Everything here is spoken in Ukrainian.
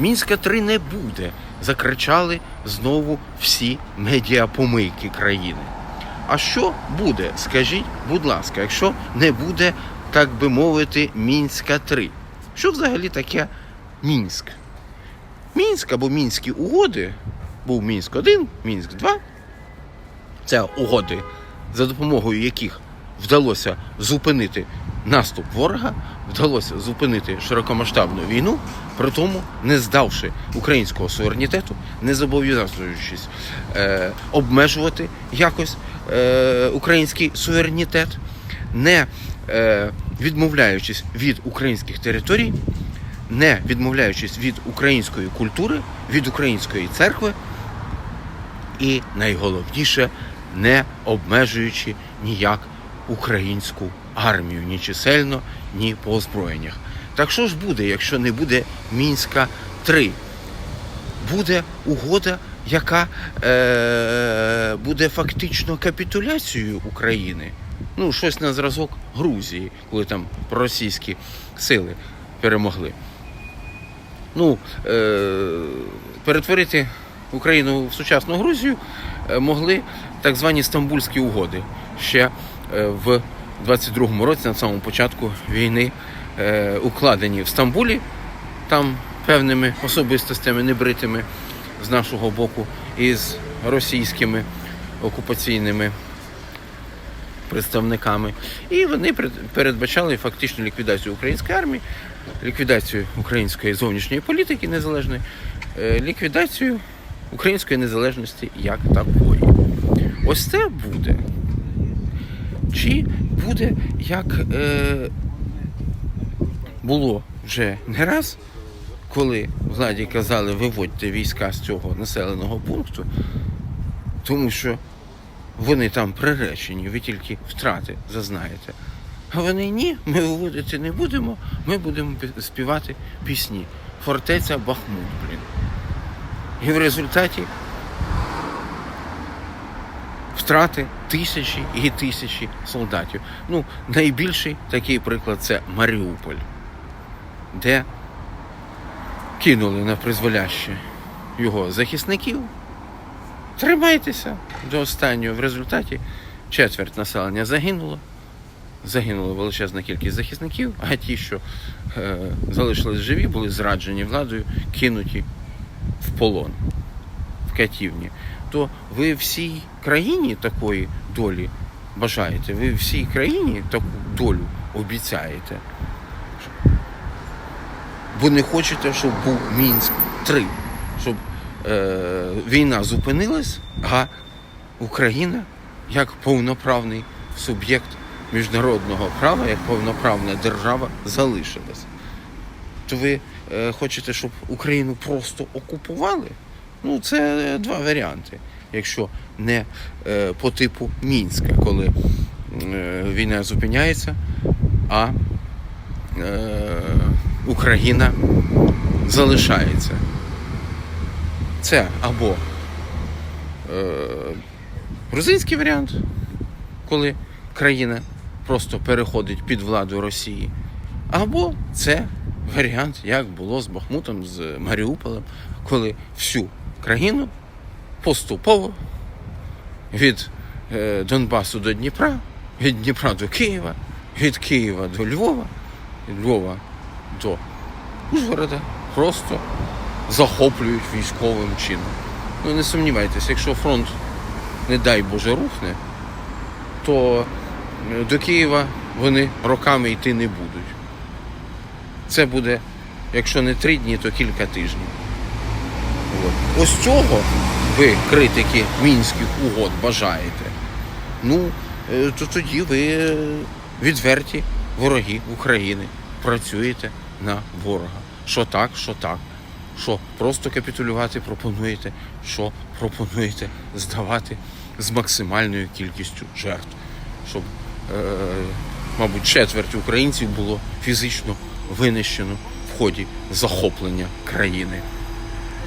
Мінська 3 не буде. Закричали знову всі медіапомийки країни. А що буде? Скажіть, будь ласка, якщо не буде, так би мовити, Мінська 3? Що взагалі таке Мінськ? Мінськ або Мінські угоди, був Мінськ 1, Мінськ 2. Це угоди, за допомогою яких вдалося зупинити наступ ворога, вдалося зупинити широкомасштабну війну, при тому не здавши українського суверенітету, не зобов'язуючись е, обмежувати якось е, український суверенітет, не е, відмовляючись від українських територій, не відмовляючись від української культури, від української церкви, і найголовніше, не обмежуючи ніяк українську армію ні чисельно, ні по озброєннях. Так що ж буде, якщо не буде Мінська 3? Буде угода, яка е, буде фактично капітуляцією України. Ну, щось на зразок Грузії, коли там російські сили перемогли. Ну, е, перетворити Україну в сучасну Грузію е, могли так звані Стамбульські угоди ще е, в 22-му році, на самому початку війни, е, укладені в Стамбулі, там певними особистостями небритими з нашого боку і з російськими окупаційними представниками. І вони передбачали фактично ліквідацію української армії, ліквідацію української зовнішньої політики незалежної, е, ліквідацію української незалежності як такої. Ось це буде. Чи буде як е, було вже не раз, коли владі казали виводьте війська з цього населеного пункту, тому що вони там приречені, ви тільки втрати зазнаєте. А вони ні, ми виводити не будемо, ми будемо співати пісні. Фортеця Бахмут, блін. І в результаті втрати тисячі і тисячі солдатів. Ну, найбільший такий приклад це Маріуполь, де кинули на призволяще його захисників. Тримайтеся до останнього. В результаті четверть населення загинуло. Загинула величезна кількість захисників, а ті, що е, залишились живі, були зраджені владою, кинуті в полон, в катівні. То ви всій країні такої долі бажаєте, ви всій країні таку долю обіцяєте. Бо не хочете, щоб був Мінськ 3, щоб е, війна зупинилась, а Україна як повноправний суб'єкт міжнародного права, як повноправна держава залишилась. То ви е, хочете, щоб Україну просто окупували? Ну, це е, два варіанти. Якщо не е, по типу Мінська, коли е, війна зупиняється, а Україна залишається. Це або грузинський варіант, коли країна просто переходить під владу Росії, або це варіант, як було з Бахмутом, з Маріуполем, коли всю країну поступово від е, Донбасу до Дніпра, від Дніпра до Києва, від Києва до Львова, від Львова до Ужгорода просто захоплюють військовим чином. Ну не сумнівайтеся, якщо фронт, не дай Боже, рухне, то е, до Києва вони роками йти не будуть. Це буде, якщо не три дні, то кілька тижнів. От. Ось цього ви, критики мінських угод, бажаєте. Ну, е, то тоді ви відверті вороги України. Працюєте на ворога. Що так, що так. Що просто капітулювати пропонуєте, що пропонуєте здавати з максимальною кількістю жертв, щоб, е, мабуть, четверть українців було фізично винищено в ході захоплення країни